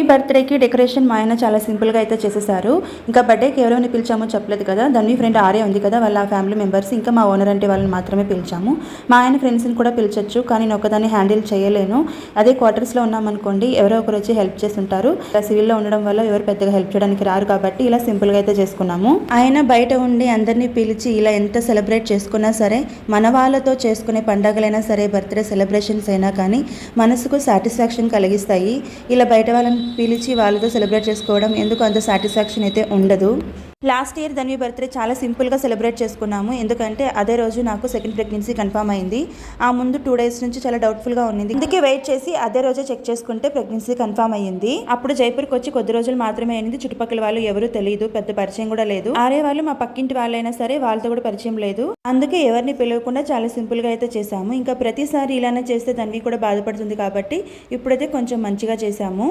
ఈ బర్త్డేకి డెకరేషన్ మా ఆయన చాలా సింపుల్గా అయితే చేసేసారు. ఇంకా బర్త్డేకి ఎవరైనా పిలిచామో చెప్పలేదు కదా. దాన్ని ఫ్రెండ్ ఆర్య ఉంది కదా వాళ్ళ ఫ్యామిలీ మెంబర్స్. ఇంకా మా ఓనర్ అంటే వాళ్ళని మాత్రమే పిలిచాము. మా ఆయన ఫ్రెండ్స్ని కూడా పిలిచొచ్చు కానీ నేను ఒకదాన్ని హ్యాండిల్ చేయలేను. అదే క్వార్టర్స్లో ఉన్నామనుకోండి ఎవరో ఒకరు వచ్చి హెల్ప్ చేస్తుంటారు. ఇలా సివిల్లో ఉండడం వల్ల ఎవరు పెద్దగా హెల్ప్ చేయడానికి రారు కాబట్టి ఇలా సింపుల్గా అయితే చేసుకున్నాము. ఆయన బయట ఉండి అందరినీ పిలిచి ఇలా ఎంత సెలబ్రేట్ చేసుకున్నా సరే మన వాళ్ళతో చేసుకునే పండగలైనా సరే బర్త్డే సెలబ్రేషన్స్ అయినా కానీ మనసుకు సాటిస్ఫాక్షన్ కలిగిస్తాయి. ఇలా బయట వాళ్ళని పిలిచి వాళ్ళతో సెలబ్రేట్ చేసుకోవడం ఎందుకు అంత సాటిస్ఫాక్షన్ అయితే ఉండదు. లాస్ట్ ఇయర్ ధన్వి బర్త్డే చాలా సింపుల్గా సెలబ్రేట్ చేసుకున్నాము. ఎందుకంటే అదే రోజు నాకు సెకండ్ ప్రెగ్నెన్సీ కన్ఫర్మ్ అయింది. ఆ ముందు టూ డేస్ నుంచి చాలా డౌట్ఫుల్గా ఉన్నింది. అందుకే వెయిట్ చేసి అదే రోజే చెక్ చేసుకుంటే ప్రెగ్నెన్సీ కన్ఫర్మ్ అయ్యింది. అప్పుడు జైపూర్కి వచ్చి కొద్ది రోజులు మాత్రమే అయింది. చుట్టుపక్కల వాళ్ళు ఎవరు తెలియదు పెద్ద పరిచయం కూడా లేదు. ఆరే వాళ్ళు మా పక్కింటి వాళ్ళైనా సరే వాళ్ళతో కూడా పరిచయం లేదు. అందుకే ఎవరిని పిలవకుండా చాలా సింపుల్గా అయితే చేశాము. ఇంకా ప్రతిసారి ఇలానే చేస్తే ధన్వి కూడా బాధపడుతుంది కాబట్టి ఇప్పుడైతే కొంచెం మంచిగా చేశాము.